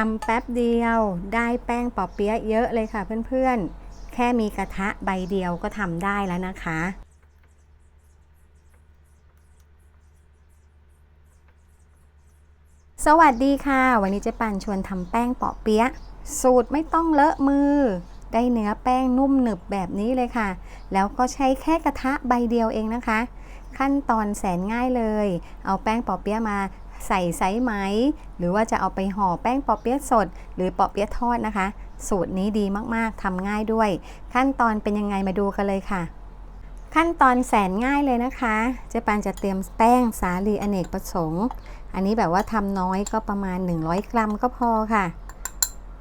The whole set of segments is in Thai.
ทำแป๊บเดียวได้แป้งปอเปี๊ยะเยอะเลยค่ะเพื่อนๆ แค่มีกระทะใบเดียวก็ทำได้แล้วนะคะ สวัสดีค่ะ วันนี้เจ๊ปันชวนทำแป้งปาะเปี๊ยะสูตรไม่ต้องเลอะมือ ได้เนื้อแป้งนุ่มหนึบแบบนี้เลยค่ะ แล้วก็ใช้แค่กระทะใบเดียวเองนะคะ ขั้นตอนแสนง่ายเลย เอาแป้งปอเปี๊ยะมา ใส่ไซส์ไหม หรือว่าจะเอาไปห่อแป้งปอเปี๊ยะสด หรือปอเปี๊ยะทอดนะคะ สูตรนี้ดีมากๆทำง่ายด้วย ขั้นตอนเป็นยังไงมาดูกันเลยค่ะ ขั้นตอนแสนง่ายเลยนะคะ เจ๊ปานจะเตรียมแป้งสาลีอเนกประสงค์ อันนี้แบบว่าทำน้อยก็ประมาณ 100 กรัมก็พอค่ะ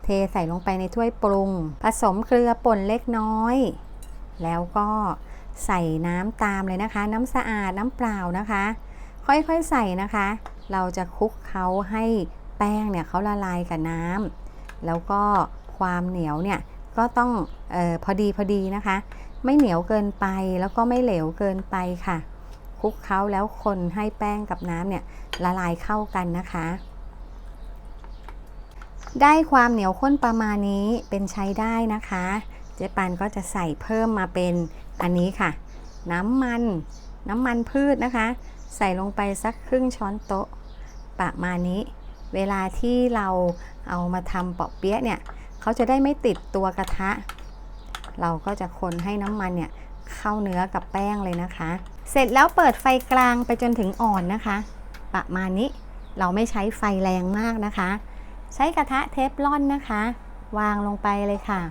เทใส่ลงไปในถ้วยปรุง ผสมเกลือป่นเล็กน้อย แล้วก็ใส่น้ำตามเลยนะคะ น้ำสะอาดน้ำเปล่านะคะ ค่อยๆใส่นะคะ เราจะคลุกเขาให้แป้งเนี่ยเขาละลายกับน้ำแล้วก็ความเหนียวเนี่ยก็ต้องออพอดีพอดีนะคะ ไม่เหนียวเกินไปแล้วก็ไม่เหลวเกินไปค่ะคลุกเคล้าแล้วคนให้แป้งกับน้ำเนี่ยละลายเข้ากันนะคะ ได้ความเหนียวข้นประมาณนี้เป็นใช้ได้นะคะ เจ๊ปันก็จะใส่เพิ่มมาเป็นอันนี้ค่ะ น้ำมันน้ำมันพืชนะคะ ใส่ลงไปสักครึ่งช้อนโต๊ะประมาณนี้ เวลาที่เราเอามาทำเปาะเปี๊ยะเนี่ยเขาจะได้ไม่ติดตัวกระทะ เราก็จะคนให้น้ำมันเนี่ยเข้าเนื้อกับแป้งเลยนะคะ เสร็จแล้วเปิดไฟกลางไปจนถึงอ่อนนะคะ ประมาณนี้เราไม่ใช้ไฟแรงมากนะคะ ใช้กระทะเทฟลอนนะคะ วางลงไปเลยค่ะ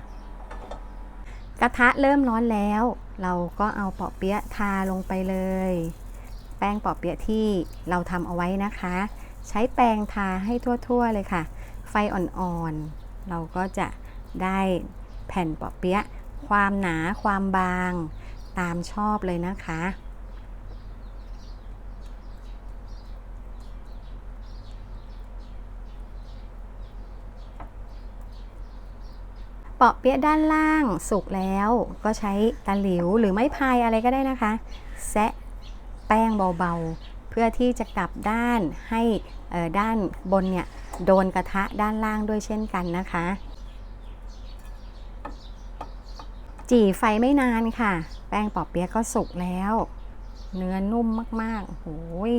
กระทะเริ่มร้อนแล้ว เราก็เอาเปาะเปี๊ยะทาลงไปเลย ป้งปาะเปี๊ยะที่เราทำเอาไว้นะคะ ใช้แป้งทาให้ทั่วๆเลยค่ะ ไฟอ่อนๆ เราก็จะได้แผ่นปาะเปี๊ยะความหนาความบางตามชอบเลยนะคะ เปาะเปี๊ยะด้านล่างสุกแล้วก็ใช้ตะหลิวหรือไม้พายอะไรก็ได้นะคะ แซะ แป้งเบาๆ เพื่อที่จะกลับด้านให้ด้านบนเนี่ยโดนกระทะด้านล่างด้วยเช่นกันนะคะ จี่ไฟไม่นานค่ะ แป้งปอเปี๊ยะก็สุกแล้ว เนื้อนุ่มมากๆโอ้โหย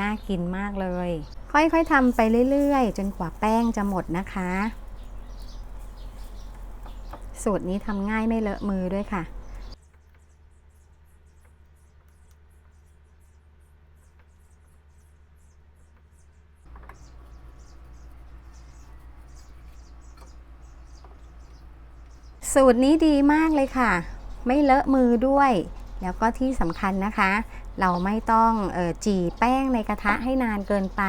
น่ากินมากเลย ค่อยๆทำไปเรื่อยๆ จนกว่าแป้งจะหมดนะคะ สูตรนี้ทำง่ายไม่เลอะมือด้วยค่ะ สูตรนี้ดีมากเลยค่ะ ไม่เลอะมือด้วย แล้วก็ที่สำคัญนะคะ เราไม่ต้องออจีแป้งในกระทะให้นานเกินไป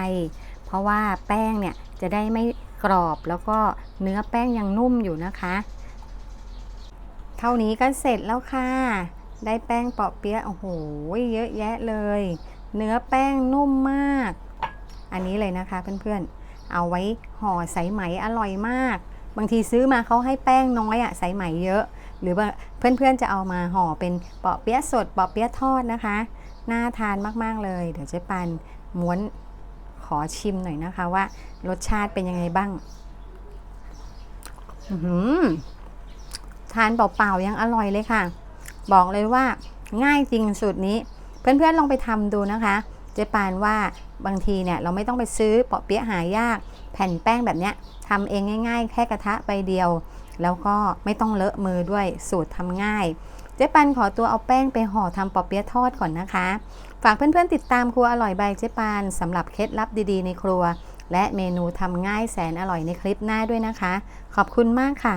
เพราะว่าแป้งเนี่ยจะได้ไม่กรอบแล้วก็เนื้อแป้งยังนุ่มอยู่นะคะ เท่านี้ก็เสร็จแล้วค่ะ ได้แป้งเปาะเปี๊ยะโอ้โหเยอะแยะเลย เนื้อแป้งนุ่มมาก อันนี้เลยนะคะเพื่อนๆ เอาไว้ห่อสายไหมอร่อยมาก บางทีซื้อมาเขาให้แป้งน้อยอะใสายไหมเยอะ หรือว่าเพื่อนๆจะเอามาห่อเป็นเปาะเปี๊ยะสดเปาะเปี๊ยะทอดนะคะ น่าทานมากๆเลย เดี๋ยวเจ๊ปันม้วนขอชิมหน่อยนะคะว่ารสชาติเป็นยังไงบ้างอือหือทานเปล่าๆยังอร่อยเลยค่ะ บอกเลยว่าง่ายจริงสูตรนี้ เพื่อนๆลองไปทำดูนะคะ เจ๊ปานว่าบางทีเนี่ยเราไม่ต้องไปซื้อเปาะเปี๊ยะหายาก แผ่นแป้งแบบเนี้ยทำเองง่าย ๆ แค่กระทะใบเดียว แล้วก็ไม่ต้องเลอะมือด้วยสูตรทำง่าย เจ๊ปันขอตัวเอาแป้งไปห่อทำปอเปี๊ยะทอดก่อนนะคะ ฝากเพื่อนๆติดตามครัวอร่อยใบเจ๊ปานสำหรับเคล็ดลับดีๆในครัว และเมนูทำง่ายแสนอร่อยในคลิปหน้าด้วยนะคะ ขอบคุณมากค่ะ